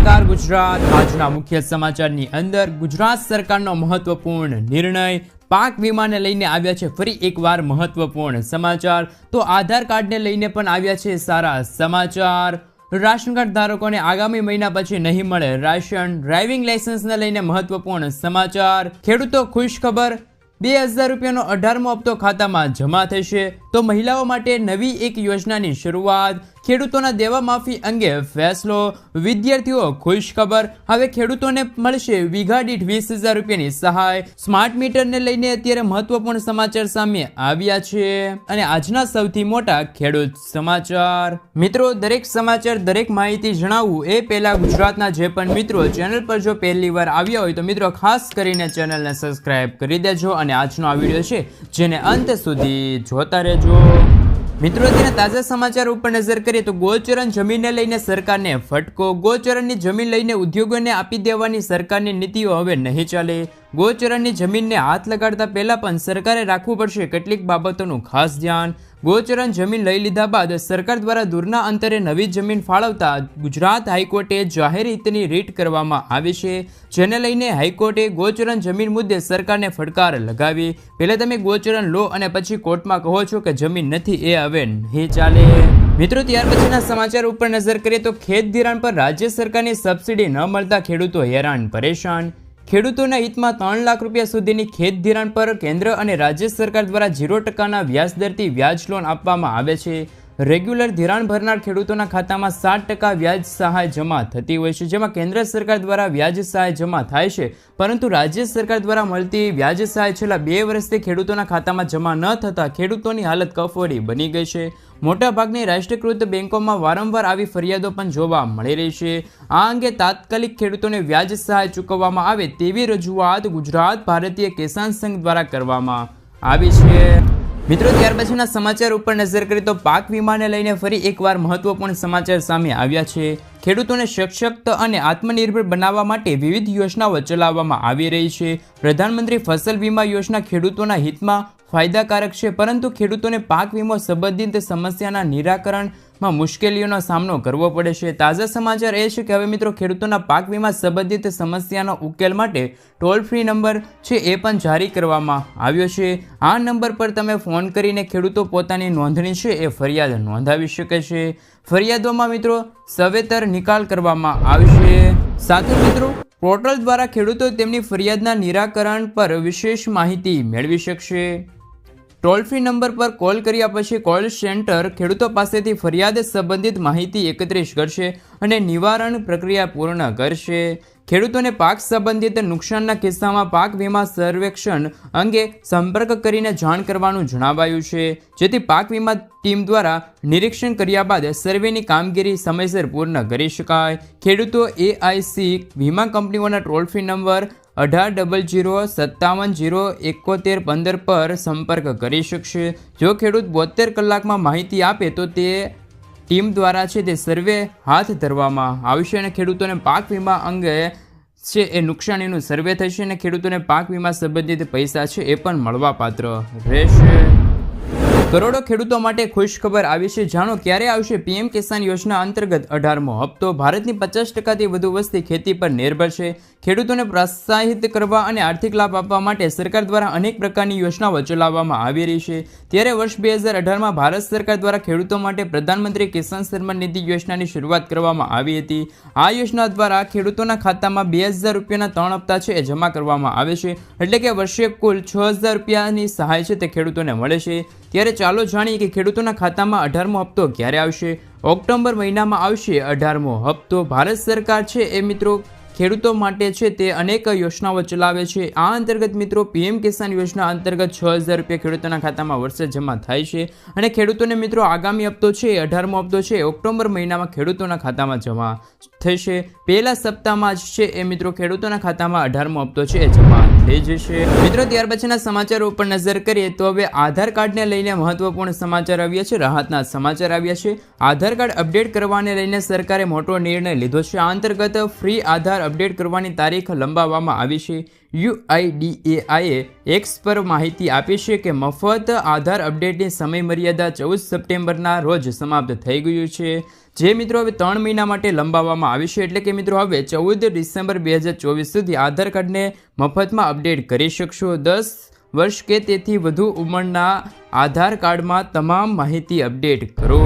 નમસ્કાર ગુજરાત. આજના મુખ્ય સમાચારની અંદર ગુજરાત સરકારનો મહત્વપૂર્ણ નિર્ણય પાક વીમાને લઈને આવ્યા છે. ફરી એકવાર મહત્વપૂર્ણ સમાચાર. તો આધાર કાર્ડને લઈને પણ આવ્યા છે સારા સમાચાર. રાશન કાર્ડ ધારકોને આગામી મહિના પછી નહીં મળે. રાશન, ડ્રાઇવિંગ લાયસન્સને લઈને મહત્વપૂર્ણ સમાચાર. ખેડૂતો ખુશ ખબર બે હજાર રૂપિયાનો અઢારમો હપ્તો ખાતામાં જમા થશે. તો મહિલાઓ માટે નવી એક યોજનાની શરૂઆત ખેડૂતોના દેવા માફી અંગે ફેસલો. વિદ્યાર્થીઓ ખુશ ખબર, હવે ખેડૂતોને મળશે વીઘા દીઠ વીસ હજાર રૂપિયાની સહાય. સ્માર્ટ મીટરને લઈને અત્યારે મહત્વપૂર્ણ સમાચાર સામે આવ્યા છે. અને આજના સૌથી મોટા ખેડૂત સમાચાર. મિત્રો, દરેક સમાચાર, દરેક માહિતી જણાવવું એ પહેલા ગુજરાતના જે પણ મિત્રો ચેનલ પર જો પહેલી વાર આવ્યા હોય તો મિત્રો, ખાસ કરીને ચેનલને સબસ્ક્રાઈબ કરી દેજો. અને આજનો આ વીડિયો છે જેને અંત સુધી જોતા રહેજો. મિત્રો તેના તાજા સમાચાર ઉપર નજર કરીએ તો ગોચરણ જમીનને લઈને સરકારને ફટકો, ગોચરણની જમીન લઈને ઉદ્યોગોને આપી દેવાની સરકારની નીતિઓ હવે નહીં ચાલે. ગોચરણની જમીનને હાથ લગાડતા પહેલાં પણ સરકારે રાખવું પડશે કેટલીક બાબતોનું ખાસ ધ્યાન. ગોચરણ જમીન લઈ લીધા બાદ સરકાર દ્વારા દૂરના અંતરે નવી જમીન ફાળવતા ગુજરાત હાઈકોર્ટે જાહેર હિતની રીટ કરવામાં આવી છે. જેને લઈને હાઈકોર્ટે ગોચરણ જમીન મુદ્દે સરકારને ફટકાર લગાવી. પહેલા તમે ગોચરણ લો અને પછી કોર્ટમાં કહો છો કે જમીન નથી, એ હવે નહીં ચાલે. મિત્રો, ત્યાર પછીના સમાચાર ઉપર નજર કરીએ તો ખેત ધિરાણ પર રાજ્ય સરકારની સબસિડી ન મળતા ખેડૂતો હેરાન પરેશાન. ખેડૂતોના હિતમાં ત્રણ લાખ રૂપિયા સુધીની ખેત ધિરાણ પર કેન્દ્ર અને રાજ્ય સરકાર દ્વારા ઝીરો ટકાના વ્યાજ દરથી વ્યાજ લોન આપવામાં આવે છે. રેગ્યુલર ધિરાણ ભરનાર ખેડૂતોના ખાતામાં સાત ટકા વ્યાજ સહાય જમા થતી હોય છે, જેમાં કેન્દ્ર સરકાર દ્વારા વ્યાજ સહાય જમા થાય છે, પરંતુ રાજ્ય સરકાર દ્વારા મળતી વ્યાજ સહાય છેલ્લા બે વર્ષથી ખેડૂતોના ખાતામાં જમા ન થતાં ખેડૂતોની હાલત કફોડી બની ગઈ છે. મોટાભાગની રાષ્ટ્રીયકૃત બેન્કોમાં વારંવાર આવી ફરિયાદો પણ જોવા મળી રહી છે. આ અંગે તાત્કાલિક ખેડૂતોને વ્યાજ સહાય ચૂકવવામાં આવે તેવી રજૂઆત ગુજરાત ભારતીય કિસાન સંઘ દ્વારા કરવામાં આવી છે. મિત્રો, ત્યાર પછીના સમાચાર ઉપર નજર કરીએ તો પાક વીમાને લઈને ફરી એકવાર મહત્વપૂર્ણ સમાચાર સામે આવ્યા છે. ખેડૂતોને સશક્ત અને આત્મનિર્ભર બનાવવા માટે વિવિધ યોજનાઓ ચલાવવામાં આવી રહી છે. પ્રધાનમંત્રી ફસલ વીમા યોજના ખેડૂતોના હિતમાં ફાયદાકારક છે, પરંતુ ખેડૂતોને પાક વીમો સંબંધિત સમસ્યાના નિરાકરણમાં મુશ્કેલીઓનો સામનો કરવો પડે છે. તાજા સમાચાર એ છે કે હવે મિત્રો ખેડૂતોના પાક વીમા સંબંધિત સમસ્યાનો ઉકેલ માટે ટોલ ફ્રી નંબર છે એ પણ જારી કરવામાં આવ્યો છે. આ નંબર પર તમે ફોન કરીને ખેડૂતો પોતાની નોંધણી છે એ ફરિયાદ નોંધાવી શકે છે. ફરિયાદોમાં મિત્રો સવેતર નિકાલ કરવામાં આવશે. સાથે મિત્રો પોર્ટલ દ્વારા ખેડૂતો તેમની ફરિયાદના નિરાકરણ પર વિશેષ માહિતી મેળવી શકશે. ટોલ ફ્રી નંબર પર કોલ કર્યા પછી કોલ સેન્ટર ખેડૂતો પાસેથી ફરિયાદ સંબંધિત માહિતી એકત્રિત કરશે અને નિવારણ પ્રક્રિયા પૂર્ણ કરશે. ખેડૂતોને પાક સંબંધિત નુકસાનના કિસ્સામાં પાક વીમા સર્વેક્ષણ અંગે સંપર્ક કરીને જાણ કરવાનું જણાવાયું છે. જેથી પાક વીમા ટીમ દ્વારા નિરીક્ષણ કર્યા બાદ સર્વેની કામગીરી સમયસર પૂર્ણ કરી શકાય. ખેડૂતો એઆઈસી વીમા કંપનીઓના ટોલ ફ્રી નંબર અઢાર ડબલ જીરો સત્તાવન જીરો એકોતેર પંદર પર સંપર્ક કરી શકશે. જો ખેડૂત બોતેર કલાકમાં માહિતી આપે તો તે ટીમ દ્વારા છે તે સર્વે હાથ ધરવામાં આવશે અને ખેડૂતોને પાક વીમા અંગે છે એ નુકસાનીનું સર્વે થશે અને ખેડૂતોને પાક વીમા સંબંધિત પૈસા છે એ પણ મળવાપાત્ર રહેશે. કરોડો ખેડૂતો માટે ખુશ ખબર આવી છે. જાણો ક્યારે આવશે પીએમ કિસાન યોજના અંતર્ગત અઢારમો હપ્તો? ભારતની પચાસ ટકાથી વધુ વસ્તી ખેતી પર નિર્ભર છે. ખેડૂતોને પ્રોત્સાહિત કરવા અને આર્થિક લાભ આપવા માટે સરકાર દ્વારા અનેક પ્રકારની યોજનાઓ ચલાવવામાં આવી રહી છે. ત્યારે વર્ષ બે હજાર અઢારમાં ભારત સરકાર દ્વારા ખેડૂતો માટે પ્રધાનમંત્રી કિસાન સન્માન નિધિ યોજનાની શરૂઆત કરવામાં આવી હતી. આ યોજના દ્વારા ખેડૂતોના ખાતામાં બે હજાર રૂપિયાના ત્રણ હપ્તા છે એ જમા કરવામાં આવે છે. એટલે કે વર્ષે કુલ છ હજાર રૂપિયાની સહાય છે તે ખેડૂતોને મળે છે. ત્યારે ચાલો જાણીએ કે ખેડૂતોના ખાતામાં અઢારમો હપ્તો ક્યારે આવશે? ઓક્ટોબર મહિનામાં આવશે અઢારમો હપ્તો. ભારત સરકાર છે એ મિત્રો ખેડૂતો માટે છે તે અનેક યોજનાઓ ચલાવે છે. આ અંતર્ગત મિત્રો પીએમ કિસાન યોજના અંતર્ગત છ હજાર રૂપિયા ખેડૂતોના ખાતામાં વર્ષે જમા થાય છે અને ખેડૂતોને મિત્રો આગામી હપ્તો છે, અઢારમો હપ્તો છે, ઓક્ટોબર મહિનામાં ખેડૂતોના ખાતામાં જમા થશે. પહેલા સપ્તાહમાં જ છે એ મિત્રો, ખેડૂતોના ખાતામાં અઢારમો હપ્તો છે, એ જમા થઈ જશે. મિત્રો, ત્યાર પછીના સમાચારો ઉપર નજર કરીએ તો હવે આધાર કાર્ડને લઈને મહત્વપૂર્ણ સમાચાર આવ્યા છે, રાહતના સમાચાર આવ્યા છે. આધાર કાર્ડ અપડેટ કરવાને લઈને સરકારે મોટો નિર્ણય લીધો છે. આ અંતર્ગત ફ્રી આધાર અપડેટ કરવાની તારીખ લંબાવવામાં આવી છે. યુઆઈડીએઆઈએ એક્સ પર માહિતી આપી છે કે મફત આધાર અપડેટની સમયમર્યાદા ચૌદ સપ્ટેમ્બરના રોજ સમાપ્ત થઈ ગયું છે. જે મિત્રો હવે ત્રણ મહિના માટે લંબાવવામાં આવી છે, એટલે કે મિત્રો હવે ચૌદ ડિસેમ્બર બે હજાર ચોવીસ સુધી આધાર કાર્ડને મફતમાં અપડેટ કરી શકશો. દસ વર્ષ કે તેથી વધુ ઉંમરના આધાર કાર્ડમાં તમામ માહિતી અપડેટ કરો.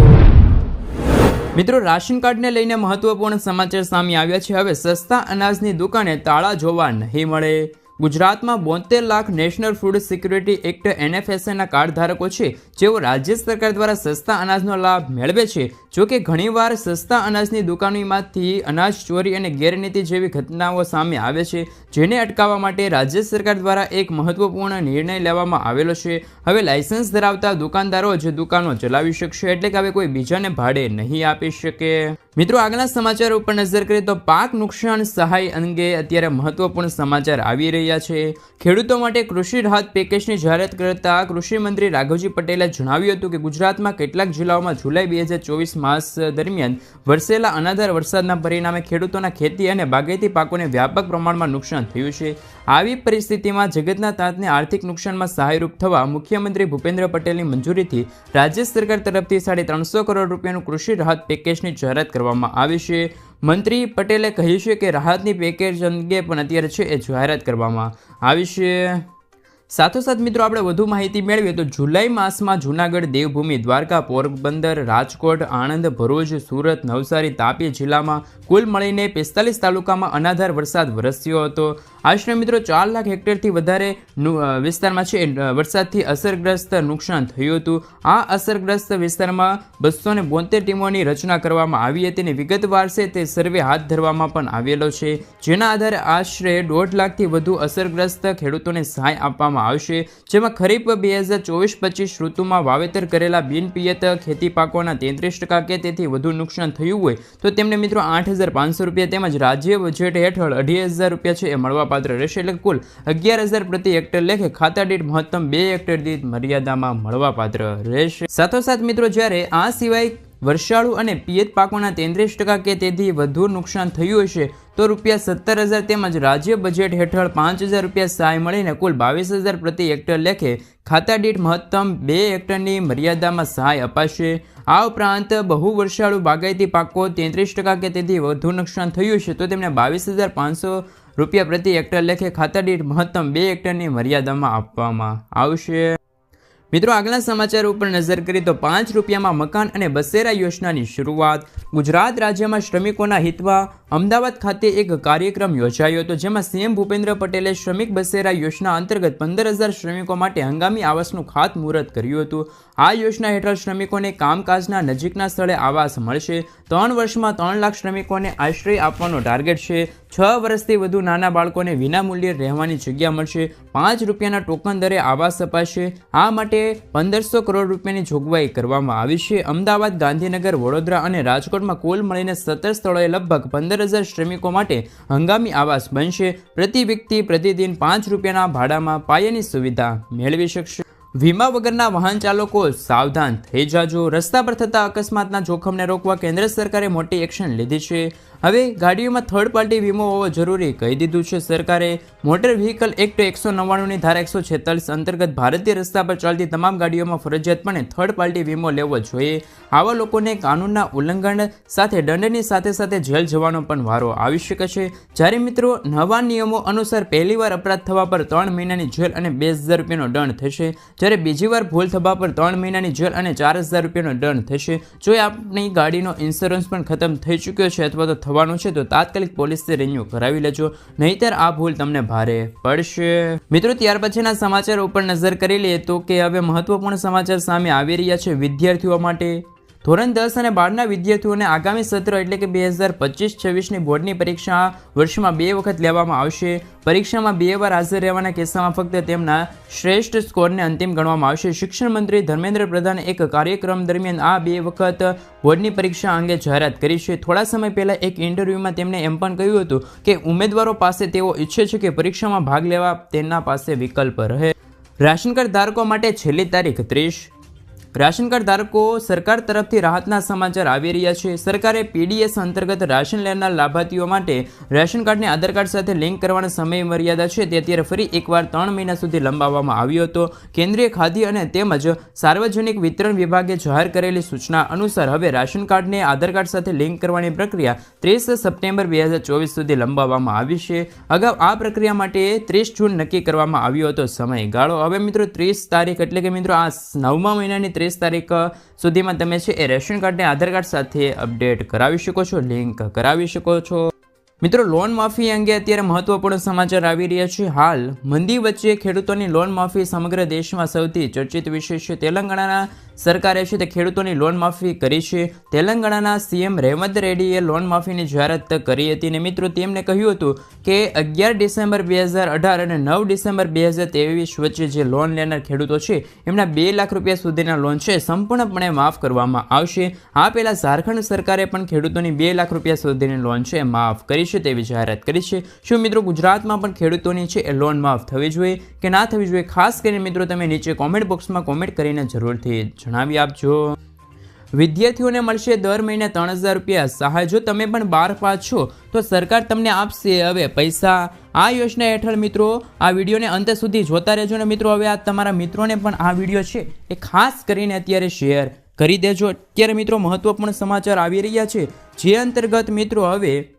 મિત્રો, રાશન કાર્ડને લઈને મહત્વપૂર્ણ સમાચાર સામે આવ્યા છે. હવે સસ્તા અનાજની દુકાને તાળા જોવા નહીં મળે. ગુજરાતમાં બોતેર lakh national food security act એનએફએસએના card ધારકો છે, જેઓ રાજ્ય સરકાર દ્વારા સસ્તા અનાજનો લાભ મેળવે છે. જો કે ઘણીવાર સસ્તા અનાજની દુકાનોમાંથી અનાજ ચોરી અને ગેરનીતિ જેવી ઘટનાઓ સામે આવે છે, જેને અટકાવવા માટે રાજ્ય સરકાર દ્વારા એક મહત્વપૂર્ણ નિર્ણય લેવામાં આવેલો છે. હવે લાયસન્સ ધરાવતા દુકાનદારો જે દુકાનો ચલાવી શકશે, એટલે કે હવે કોઈ બીજાને ભાડે નહીં આપી શકે. મિત્રો, આગળના સમાચાર ઉપર નજર કરીએ તો પાક નુકસાન સહાય અંગે અત્યારે મહત્વપૂર્ણ સમાચાર આવી રહ્યા છે. ખેડૂતો માટે કૃષિ રાહત પેકેજની જાહેરાત કરતા કૃષિ મંત્રી રાઘવજી પટેલે જણાવ્યું હતું કે ગુજરાતમાં કેટલાક જિલ્લાઓમાં જુલાઈ બે હજાર ચોવીસ માસ દરમિયાન વરસેલા અનાધાર વરસાદના પરિણામે ખેડૂતોના ખેતી અને બાગાયતી પાકોને વ્યાપક પ્રમાણમાં નુકસાન થયું છે. આવી પરિસ્થિતિમાં જગતના તાતને આર્થિક નુકસાનમાં સહાયરૂપ થવા મુખ્યમંત્રી ભૂપેન્દ્ર પટેલની મંજૂરીથી રાજ્ય સરકાર તરફથી સાડી ત્રણસો કરોડ રૂપિયાનું કૃષિ રાહત પેકેજની જાહેરાત કરવામાં આવી છે. મંત્રી પટેલે કહ્યું છે કે રાહતની પેકેજ અંગે પણ અત્યારે છે એ જાહેરાત કરવામાં આવી છે. સાથોસાથ મિત્રો, આપણે વધુ માહિતી મેળવીએ તો જુલાઈ માસમાં જૂનાગઢ, દેવભૂમિ, દ્વારકા, પોરબંદર, રાજકોટ, આણંદ, ભરૂચ, સુરત, નવસારી, તાપી જિલ્લામાં કુલ મળીને પિસ્તાલીસ તાલુકામાં અનાધાર વરસાદ વરસ્યો હતો. આશરે મિત્રો, ચાર લાખ હેક્ટરથી વધારે વિસ્તારમાં છે. વરસાદથી અસરગ્રસ્ત નુકસાન થયું હતું. આ અસરગ્રસ્ત વિસ્તારમાં બસો ને બોતેર ટીમોની રચના કરવામાં આવી હતી અને વિગતવાર છે તે સર્વે હાથ ધરવામાં પણ આવેલો છે. જેના આધારે આશરે દોઢ લાખથી વધુ અસરગ્રસ્ત ખેડૂતોને સહાય આપવામાં આવશે, જેમાં ખરીફ બે હજાર ચોવીસ પચીસ ઋતુમાં વાવેતર કરેલા બિનપિયત ખેતી પાકોના તેત્રીસ ટકા કે તેથી વધુ નુકસાન થયું હોય, તો તેમને મિત્રો આઠ હજાર પાંચસો રૂપિયા તેમજ રાજ્ય બજેટ હેઠળ અઢી હજાર રૂપિયા છે એ મળવાપાત્ર રહેશે. એટલે કુલ અગિયાર હજાર પ્રતિ હેક્ટર લેખે ખાતા દીઠ મહત્તમ બે હેક્ટર દીઠ મર્યાદામાં મળવાપાત્ર રહેશે. સાથોસાથ મિત્રો, જ્યારે આ સિવાય વર્ષાળુ અને પિયત પાકોના તેત્રીસ ટકા કે તેથી વધુ નુકસાન થયું હશે, તો રૂપિયા સત્તર હજાર તેમજ રાજ્ય બજેટ હેઠળ પાંચ હજાર રૂપિયા સહાય મળીને કુલ બાવીસ હજાર પ્રતિ હેક્ટર લેખે ખાતા દીઠ મહત્તમ બે હેક્ટરની મર્યાદામાં સહાય અપાશે. આ ઉપરાંત બહુ વર્ષાળુ બાગાયતી પાકો તેત્રીસ ટકા કે તેથી વધુ નુકસાન થયું છે તો તેમને બાવીસ હજાર પાંચસો રૂપિયા પ્રતિ હેક્ટર લેખે ખાતા દીઠ મહત્તમ બે હેક્ટરની મર્યાદામાં આપવામાં આવશે. મિત્રો, આગલા સમાચાર ઉપર નજર કરીએ તો પાંચ રૂપિયામાં મકાન અને બસેરા યોજનાની શરૂઆત. ગુજરાત રાજ્યમાં શ્રમિકોના હિતમાં અમદાવાદ ખાતે એક કાર્યક્રમ યોજાયો હતો, જેમાં સીએમ ભૂપેન્દ્ર પટેલે શ્રમિક બસેરા યોજના અંતર્ગત પંદર હજાર શ્રમિકો માટે હંગામી આવાસનું ખાતમુહૂર્ત કર્યું હતું. આ યોજના હેઠળ શ્રમિકોને કામકાજના નજીકના સ્થળે આવાસ મળશે. ત્રણ વર્ષમાં ત્રણ લાખ શ્રમિકોને આશ્રય આપવાનો ટાર્ગેટ છે. છ વર્ષથી વધુ નાના બાળકોને વિનામૂલ્યે રહેવાની જગ્યા મળશે. પાંચ રૂપિયાના ટોકન દરે આવાસ અપાશે. આ માટે પંદરસો કરોડ રૂપિયાની જોગવાઈ કરવામાં આવી છે. અમદાવાદ, ગાંધીનગર, વડોદરા અને રાજકોટમાં કુલ મળીને સત્તર સ્થળોએ લગભગ પંદર હજાર શ્રમિકો માટે હંગામી આવાસ બનશે. પ્રતિ વ્યક્તિ પ્રતિદિન પાંચ રૂપિયાના ભાડામાં પાયાની સુવિધા મેળવી શકશે. વીમા વગરના વાહન ચાલકો સાવધાન થઈ જાજો. રસ્તા પર થતા અકસ્માતના જોખમને રોકવા કેન્દ્ર સરકારે મોટી એક્શન લીધી છે. હવે ગાડીઓમાં થર્ડ પાર્ટી વીમો હોવો જરૂરી. કહી દીધું છે સરકારે મોટર વ્હીકલ એક્ટ એકસો નવ્વાણુંની ધારા એકસો છેતાલીસ અંતર્ગત ભારતીય રસ્તા પર ચાલતી તમામ ગાડીઓમાં ફરજિયાતપણે થર્ડ પાર્ટી વીમો લેવો જોઈએ. આવા લોકોને કાનૂનના ઉલ્લંઘન સાથે, દંડની સાથે સાથે જેલ જવાનો પણ વારો આવી શકે છે. જ્યારે મિત્રો, નવા નિયમો અનુસાર પહેલીવાર અપરાધ થવા પર ત્રણ મહિનાની જેલ અને બે હજાર રૂપિયાનો દંડ થશે. જ્યારે બીજી વાર ભૂલ થવા પર ત્રણ મહિનાની જેલ અને ચાર હજાર રૂપિયાનો દંડ થશે. જો આપની ગાડીનો ઇન્સ્યોરન્સ પણ ખતમ થઈ ચૂક્યો છે અથવા તો થવાનું છે, તો તાત્કાલિક પોલીસથી રિન્યુ કરાવી લેજો. નહીતર આ ભૂલ તમને ભારે પડશે. મિત્રો, ત્યાર પછીના સમાચાર ઉપર નજર કરી લઈએ તો કે હવે મહત્વપૂર્ણ સમાચાર સામે આવી રહ્યા છે વિદ્યાર્થીઓ માટે. ધોરણ દસ અને બારના વિદ્યાર્થીઓને આગામી સત્ર એટલે કે બે હજાર પચીસ છવ્વીસની બોર્ડની પરીક્ષા વર્ષમાં બે વખત લેવામાં આવશે. પરીક્ષામાં બે વાર હાજર રહેવાના કિસ્સામાં ફક્ત તેમના શ્રેષ્ઠ સ્કોરને અંતિમ ગણવામાં આવશે. શિક્ષણ મંત્રી ધર્મેન્દ્ર પ્રધાને એક કાર્યક્રમ દરમિયાન આ બે વખત બોર્ડની પરીક્ષા અંગે જાહેરાત કરી છે. થોડા સમય પહેલાં એક ઇન્ટરવ્યૂમાં તેમણે એમ પણ કહ્યું હતું કે ઉમેદવારો પાસે તેઓ ઈચ્છે છે કે પરીક્ષામાં ભાગ લેવા તેના પાસે વિકલ્પ રહે. રાશન કાર્ડ ધારકો માટે છેલ્લી તારીખ ત્રીસ રાશન કાર્ડ ધારકો સરકાર તરફથી રાહતના સમાચાર આવી રહ્યા છે. સરકારે પીડીએસ અંતર્ગત રાશન લેનાર લાભાર્થીઓ માટે રાશન કાર્ડને આધાર કાર્ડ સાથે લિંક કરવાનો સમય મર્યાદા છે. તે અત્યારે ફરી એકવાર ત્રણ મહિના સુધી લંબાવવામાં આવ્યો હતો. કેન્દ્રીય ખાદ્ય અને તેમજ સાર્વજનિક વિતરણ વિભાગે જાહેર કરેલી સૂચના અનુસાર હવે રાશન કાર્ડને આધાર કાર્ડ સાથે લિંક કરવાની પ્રક્રિયા ત્રીસ સપ્ટેમ્બર બે હજાર ચોવીસ સુધી લંબાવવામાં આવી છે. અગાઉ આ પ્રક્રિયા માટે ત્રીસ જૂન નક્કી કરવામાં આવ્યો હતો સમયગાળો. હવે મિત્રો ત્રીસ તારીખ એટલે કે મિત્રો આ નવમા મહિનાની ત્રીસ તારીખ સુધીમાં તમે છે એ રેશન કાર્ડને આધાર કાર્ડ સાથે અપડેટ કરાવી શકો છો, લિંક કરાવી શકો છો. મિત્રો, લોન માફી અંગે અત્યારે મહત્વપૂર્ણ સમાચાર આવી રહ્યા છે. હાલ, મંદી વચ્ચે ખેડૂતોની લોન માફી સમગ્ર દેશમાં સૌથી ચર્ચિત વિષય છે. તેલંગાણાના સરકારે છે તે ખેડૂતોની લોન માફી કરી છે. તેલંગાણાના સીએમ રેવંત રેડ્ડીએ લોન માફીની જાહેરાત કરી હતી અને મિત્રો, તેમણે કહ્યું હતું કે અગિયાર ડિસેમ્બર બે હજાર અઢાર અને નવ ડિસેમ્બર બે હજાર ત્રેવીસ વચ્ચે જે લોન લેનાર ખેડૂતો છે, એમના બે લાખ રૂપિયા સુધીના લોન છે, સંપૂર્ણપણે માફ કરવામાં આવશે. આ પહેલાં ઝારખંડ સરકારે પણ ખેડૂતોની બે લાખ રૂપિયા સુધીની લોન છે, માફ કરી છે. તેવી જાહેરાત કરી છે. શું મિત્રો ગુજરાતમાં પણ ખેડૂતોની છે એ લોન માફ થવી જોઈએ કે ના થવી જોઈએ? ખાસ કરીને મિત્રો તમે નીચે કોમેન્ટ બોક્સમાં કોમેન્ટ કરીને જરૂરથી જણાવી આપજો. વિદ્યાર્થીઓને મળશે દર મહિને ત્રણ હજાર રૂપિયા સહાય. જો તમે પણ બાર પાસ છો, તો સરકાર તમને આપશે હવે પૈસા. આ યોજના હેઠળ મિત્રો આ વિડીયોને અંત સુધી જોતા રહેજો ને મિત્રો. હવે આ તમારા મિત્રોને પણ આ વીડિયો છે એ ખાસ કરીને અત્યારે શેર કરી દેજો. અત્યારે મિત્રો મહત્વપૂર્ણ સમાચાર આવી રહ્યા છે. જે અંતર્ગત મિત્રો હવે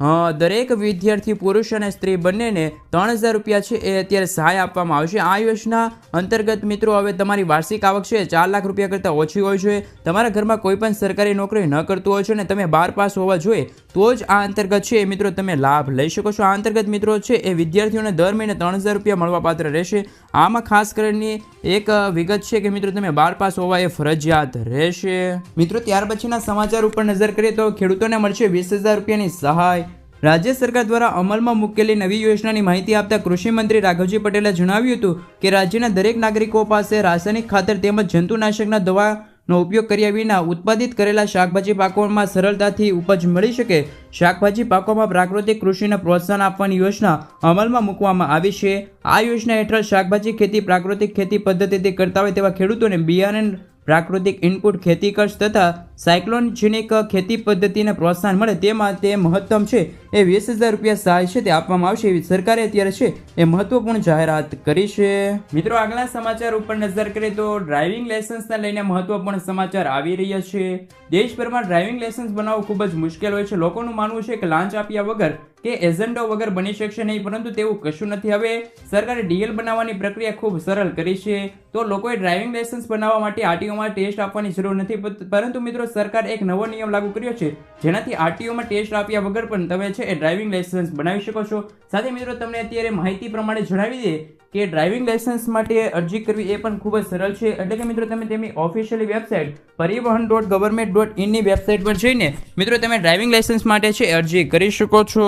દરેક વિદ્યાર્થી પુરુષ અને સ્ત્રી બંનેને ત્રણ હજાર રૂપિયા છે એ અત્યારે સહાય આપવામાં આવશે. આ યોજના અંતર્ગત મિત્રો, હવે તમારી વાર્ષિક આવક છે ચાર લાખ રૂપિયા કરતાં ઓછી હોય છે. તમારા ઘરમાં કોઈ પણ સરકારી નોકરી ન કરતું હોય છે અને તમે બાર પાસ હોવા જોઈએ, તો જ આ અંતર્ગત છે એ મિત્રો તમે લાભ લઈ શકો છો. આ અંતર્ગત મિત્રો છે એ વિદ્યાર્થીઓને દર મહિને ત્રણ હજાર રૂપિયા મળવાપાત્ર રહેશે. આમાં ખાસ કરીને એક વિગત છે કે મિત્રો, તમે બાર પાસ હોવા એ ફરજિયાત રહેશે. મિત્રો, ત્યાર પછીના સમાચાર ઉપર નજર કરીએ તો ખેડૂતોને મળશે વીસ હજાર રૂપિયાની સહાય. રાજ્ય સરકાર દ્વારા અમલમાં મૂકેલી નવી યોજનાની માહિતી આપતા કૃષિમંત્રી રાઘવજી પટેલે જણાવ્યું હતું કે રાજ્યના દરેક નાગરિકો પાસે રાસાયણિક ખાતર તેમજ જંતુનાશકના દવાનો ઉપયોગ કર્યા વિના ઉત્પાદિત કરેલા શાકભાજી પાકોમાં સરળતાથી ઉપજ મળી શકે. શાકભાજી પાકોમાં પ્રાકૃતિક કૃષિને પ્રોત્સાહન આપવાની યોજના અમલમાં મૂકવામાં આવી છે. આ યોજના હેઠળ શાકભાજી ખેતી પ્રાકૃતિક ખેતી પદ્ધતિથી કરતા હોય તેવા ખેડૂતોને બિયારણ, પ્રાકૃતિક ઇનપુટ ખેતી ખર્ચ તથા સાયક્લોનજેનિક ખેતી પદ્ધતિને પ્રોત્સાહન મળે તે માટે મહત્તમ છે. એ વીસ હજાર રૂપિયા સહાય છે તે આપવામાં આવશે. એવી સરકારે અત્યારે છે એ મહત્વપૂર્ણ જાહેરાત કરી છે. મિત્રો, આગલા સમાચાર ઉપર નજર કરીએ તો ડ્રાઇવિંગ લાયસન્સને લઈને મહત્વપૂર્ણ સમાચાર આવી રહ્યા છે. દેશભરમાં ડ્રાઇવિંગ લાયસન્સ બનાવવું ખૂબ જ મુશ્કેલ હોય છે. લોકોનું માનવું છે કે લાંચ આપ્યા વગર કે એજન્ડો વગર બની શકશે નહીં, પરંતુ તેવું કશું નથી. હવે સરકારે ડીએલ બનાવવાની પ્રક્રિયા ખૂબ સરળ કરી છે. તો લોકોએ ડ્રાઇવિંગ લાયસન્સ બનાવવા માટે આરટીઓમાં ટેસ્ટ આપવાની જરૂર નથી. પરંતુ મિત્રો સરકાર એક નવો નિયમ લાગુ કર્યો છે, જેનાથી આરટીઓમાં ટેસ્ટ આપ્યા વગર પણ તમે છે એ ડ્રાઇવિંગ લાયસન્સ બનાવી શકો છો. સાથે મિત્રો, તમને અત્યારે માહિતી પ્રમાણે જણાવી દે કે ડ્રાઇવિંગ લાયસન્સ માટે અરજી કરવી એ પણ ખૂબ જ સરળ છે. એટલે કે મિત્રો, તમે તેમની officially website Parivahan dot government dot ઇનની website પર જઈને મિત્રો, તમે ડ્રાઇવિંગ લાયસન્સ માટે છે અરજી કરી શકો છો.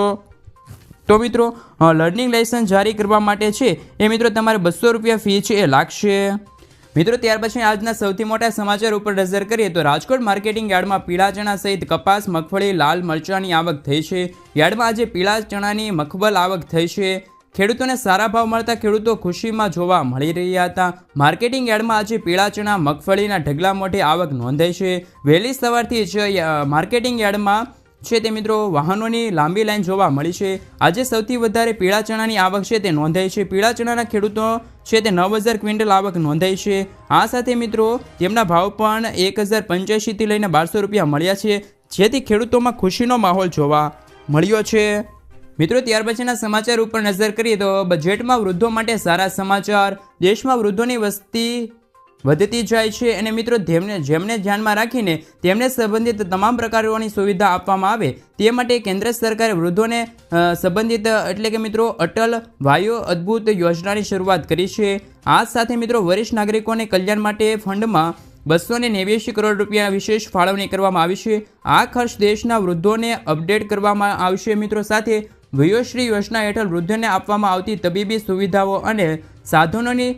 તો મિત્રો લર્નિંગ લાયસન્સ જારી કરવા માટે છે એ મિત્રો, તમારે બસો રૂપિયા ફી છે એ લાગશે. મિત્રો ત્યાર પછી આજના સૌથી મોટા સમાચાર ઉપર નજર કરીએ તો રાજકોટ માર્કેટિંગ યાર્ડમાં પીળા ચણા સહિત કપાસ, મગફળી, લાલ મરચાની આવક થઈ છે. યાર્ડમાં આજે પીળા ચણાની મખબલ આવક થઈ છે. ખેડૂતોને સારા ભાવ મળતા ખેડૂતો ખુશીમાં જોવા મળી રહ્યા હતા. માર્કેટિંગ યાર્ડમાં આજે પીળા ચણા, મગફળીના ઢગલા મોટી આવક નોંધાઈ છે. વહેલી સવારથી જ માર્કેટિંગ યાર્ડમાં છે તે મિત્રો, વાહનોની લાંબી લાઈન જોવા મળી છે. આજે સૌથી વધારે પીળા ચણાની આવક છે તે નોંધાઈ છે. પીળા ચણાના ખેડૂતો છે તે નવ હજાર ક્વિન્ટલ આવક નોંધાઈ છે. આ સાથે મિત્રો તેમના ભાવ પણ એક હજાર પંચ્યાસીથી લઈને બારસો રૂપિયા મળ્યા છે, જેથી ખેડૂતોમાં ખુશીનો માહોલ જોવા મળ્યો છે. મિત્રો, ત્યાર પછીના સમાચાર ઉપર નજર કરીએ તો બજેટમાં વૃદ્ધો માટે સારા સમાચાર. દેશમાં વૃદ્ધોની વસ્તી વધતી જાય છે અને મિત્રો જેમને જેમને ધ્યાનમાં રાખીને તેમને સંબંધિત તમામ પ્રકારોની સુવિધા આપવામાં આવે તે માટે કેન્દ્ર સરકારે વૃદ્ધોને સંબંધિત, એટલે કે મિત્રો અટલ વાયુ અદ્ભુત યોજનાની શરૂઆત કરી છે. આ સાથે મિત્રો વરિષ્ઠ નાગરિકોને કલ્યાણ માટે ફંડમાં બસો ને નેવ્યાસી કરોડ રૂપિયા વિશેષ ફાળવણી કરવામાં આવી છે. આ ખર્ચ દેશના વૃદ્ધોને અપડેટ કરવામાં આવશે. મિત્રો સાથે વયોશ્રી યોજના હેઠળ વૃદ્ધોને આપવામાં આવતી તબીબી સુવિધાઓ અને સાધનોની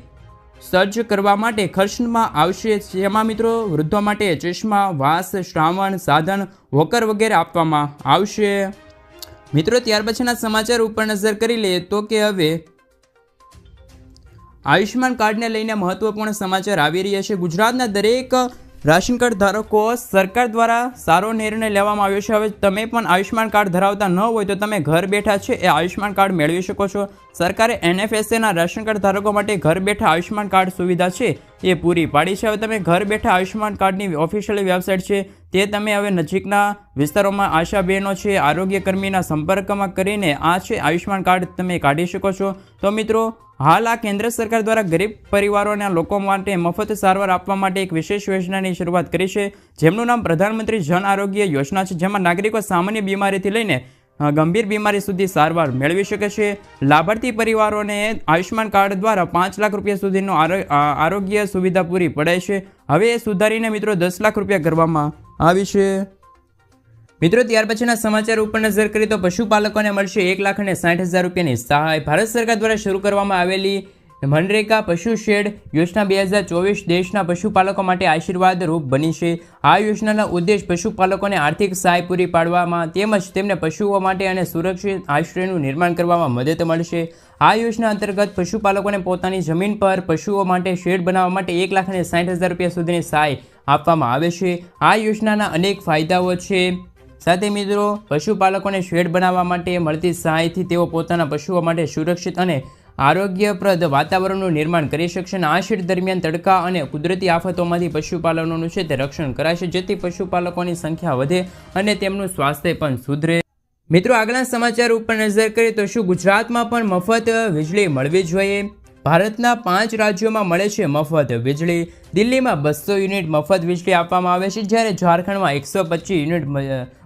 સજ્જ કરવા માટે ખર્ચમાં આવશે. જેમાં મિત્રો? વૃદ્ધો માટે ચશ્મા, વાસ, શ્રાવણ, સાધન, વોકર વગેરે આપવામાં આવશે. મિત્રો, ત્યાર પછીના સમાચાર ઉપર નજર કરી લઈએ તો કે હવે આયુષ્યમાન કાર્ડને લઈને મહત્વપૂર્ણ સમાચાર આવી રહ્યા છે. ગુજરાતના દરેક રાશન કાર્ડ ધારકો સરકાર દ્વારા સારો નિર્ણય લેવામાં આવ્યો છે. હવે તમે પણ આયુષ્યમાન કાર્ડ ધરાવતા ન હોય તો તમે ઘર બેઠા છે એ આયુષ્યમાન કાર્ડ મેળવી શકો છો. સરકારે એનએફએસએના રાશન કાર્ડ ધારકો માટે ઘર બેઠા આયુષ્યમાન કાર્ડ સુવિધા છે એ પૂરી પાડી છે. હવે તમે ઘર બેઠા આયુષ્યમાન કાર્ડની ઓફિશિયલ વેબસાઇટ છે તે તમે હવે નજીકના વિસ્તારોમાં આશા બહેનો છે આરોગ્ય કર્મીના સંપર્કમાં કરીને આ છે આયુષ્યમાન કાર્ડ તમે કાઢી શકો છો. તો મિત્રો, હાલ આ કેન્દ્ર સરકાર દ્વારા ગરીબ પરિવારોના લોકો માટે મફત સારવાર આપવા માટે એક વિશેષ યોજનાની શરૂઆત કરી છે, જેમનું નામ પ્રધાનમંત્રી જન આરોગ્ય યોજના છે, જેમાં નાગરિકો સામાન્ય બીમારીથી લઈને ગંભીર બીમારી સુધી સારવાર મેળવી શકે છે. લાભાર્થી પરિવારોને આયુષ્યમાન કાર્ડ દ્વારા પાંચ લાખ રૂપિયા સુધીનો આરો- આરોગ્ય સુવિધા પૂરી પડે છે. હવે એ સુધારીને મિત્રો દસ લાખ રૂપિયા કરવામાં આવી છે મિત્રો, ત્યાર પછીના સમાચાર ઉપર નજર કરીએ તો પશુપાલકોને મળશે એક લાખ અને સાઠ હજાર રૂપિયાની સહાય. ભારત સરકાર દ્વારા શરૂ કરવામાં આવેલી મનરેગા પશુ શેડ યોજના બે હજાર ચોવીસ દેશના પશુપાલકો માટે આશીર્વાદ રૂપ બની છે. આ યોજનાનો ઉદ્દેશ પશુપાલકોને આર્થિક સહાય પૂરી પાડવામાં તેમજ તેમને પશુઓ માટે અને સુરક્ષિત આશ્રયનું નિર્માણ કરવામાં મદદ મળશે. આ યોજના અંતર્ગત પશુપાલકોને પોતાની જમીન પર પશુઓ માટે શેડ બનાવવા માટે એક લાખ અને સાઠ હજાર રૂપિયા સુધીની સહાય આપવામાં આવે છે. આ યોજનાના અનેક ફાયદાઓ છે. સાથે મિત્રો, પશુપાલકોને શેડ બનાવવા માટે મળતી સહાયથી તેઓ પોતાના પશુઓ માટે સુરક્ષિત અને આરોગ્યપ્રદ વાતાવરણનું નિર્માણ કરી શકશે અને આ શેડ દરમિયાન તડકા અને કુદરતી આફતોમાંથી પશુપાલનોનું છે તે રક્ષણ કરાશે, જેથી પશુપાલકોની સંખ્યા વધે અને તેમનું સ્વાસ્થ્ય પણ સુધરે. મિત્રો આગળના સમાચાર ઉપર નજર કરીએ તો શું ગુજરાતમાં પણ મફત વીજળી મળવી જોઈએ? ભારતના પાંચ રાજ્યોમાં મળે છે મફત વીજળી. દિલ્હીમાં બસો યુનિટ મફત વીજળી આપવામાં આવે છે, જ્યારે ઝારખંડમાં એકસો યુનિટ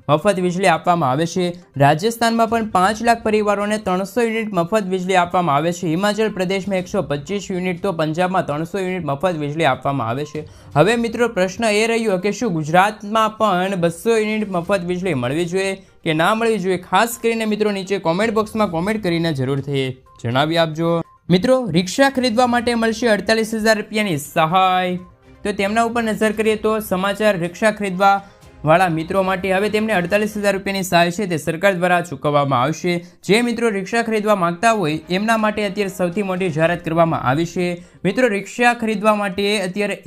મફત વીજળી આપવામાં આવે છે. રાજસ્થાનમાં પણ પાંચ લાખ પરિવારોને ત્રણસો યુનિટ મફત વીજળી આપવામાં આવે છે. હિમાચલ પ્રદેશમાં એકસો યુનિટ, તો પંજાબમાં ત્રણસો યુનિટ મફત વીજળી આપવામાં આવે છે. હવે મિત્રો પ્રશ્ન એ રહ્યો કે શું ગુજરાતમાં પણ બસો યુનિટ મફત વીજળી મળવી જોઈએ કે ના મળવી જોઈએ? ખાસ કરીને મિત્રો નીચે કોમેન્ટ બોક્સમાં કોમેન્ટ કરીને જરૂરથી જણાવી આપજો. મિત્રો, રિક્ષા ખરીદવા માટે મળશે અડતાલીસ હજાર રૂપિયાની સહાય. તો તેમના ઉપર નજર કરીએ તો સમાચાર રિક્ષા ખરીદવા વાળા મિત્રો માટે હવે તેમને અડતાલીસ હજાર રૂપિયાની સહાય છે તે સરકાર દ્વારા ચૂકવવામાં આવશે. જે મિત્રો રિક્ષા ખરીદવા માંગતા હોય, એમના માટે અત્યારે સૌથી મોટી જાહેરાત કરવામાં આવી છે. મિત્રો, રિક્ષા ખરીદવા માટે અત્યારે